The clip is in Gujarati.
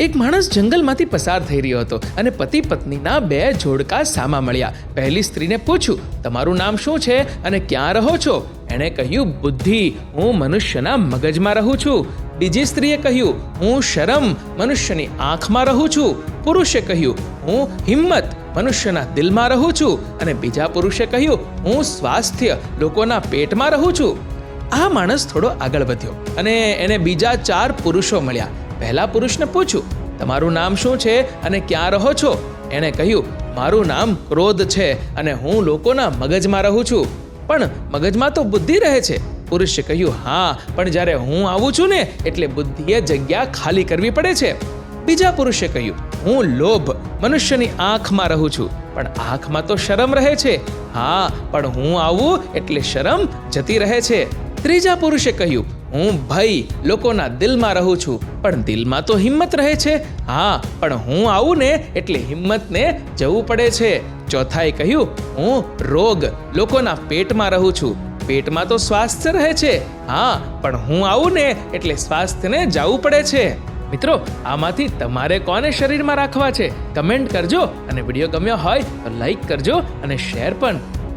એક માણસ જંગલમાંથી પસાર થઈ રહ્યો હતો અને પતિ પત્નીના બે જોડકા સામા મળ્યા. પહેલી સ્ત્રીને પૂછ્યું, તમારું નામ શું છે અને ક્યાં રહો છો? એણે કહ્યું, બુદ્ધિ, હું મનુષ્યના મગજમાં રહું છું. બીજી સ્ત્રીએ કહ્યું, હું શરમ, મનુષ્યની આંખમાં રહું છું. પુરુષે કહ્યું, હું હિંમત, મનુષ્યના દિલમાં રહું છું. અને બીજા પુરુષે કહ્યું, હું સ્વાસ્થ્ય, લોકોના પેટમાં રહું છું. આ માણસ થોડો આગળ વધ્યો અને એને બીજા ચાર પુરુષો મળ્યા. પહેલા પુરુષને પૂછ્યું, તમારું નામ શું છે અને ક્યાં રહો છો? એણે કહ્યું, મારું નામ ક્રોધ છે અને હું લોકોના મગજમાં રહું છું. પણ મગજમાં તો બુદ્ધિ રહે છે. પુરુષે કહ્યું, હા, પણ જ્યારે હું આવું છું ને, એટલે બુદ્ધિએ જગ્યા ખાલી કરવી પડે છે. બીજા પુરુષે કહ્યું, હું લોભ, મનુષ્યની આંખમાં રહું છું, પણ આંખમાં તો શરમ રહે છે. હા, પણ હું આવું એટલે શરમ જતી રહે છે. ત્રીજા પુરુષે કહ્યું, હું ભય લોકોના દિલમાં રહું છું, પણ દિલમાં તો હિંમત રહે છે. હા, પણ હું આવું ને એટલે હિંમતને જવું પડે છે. ચોથાએ કહ્યું, હું રોગ લોકોના પેટમાં રહું છું, પેટમાં તો સ્વાસ્થ્ય રહે છે. હા, પણ હું આવું ને એટલે સ્વાસ્થ્યને જવું પડે છે. મિત્રો, આમાંથી તમારે કોને શરીરમાં રાખવા છે? કમેન્ટ કરજો અને વીડિયો ગમ્યો હોય તો લાઈક કરજો અને શેર પણ.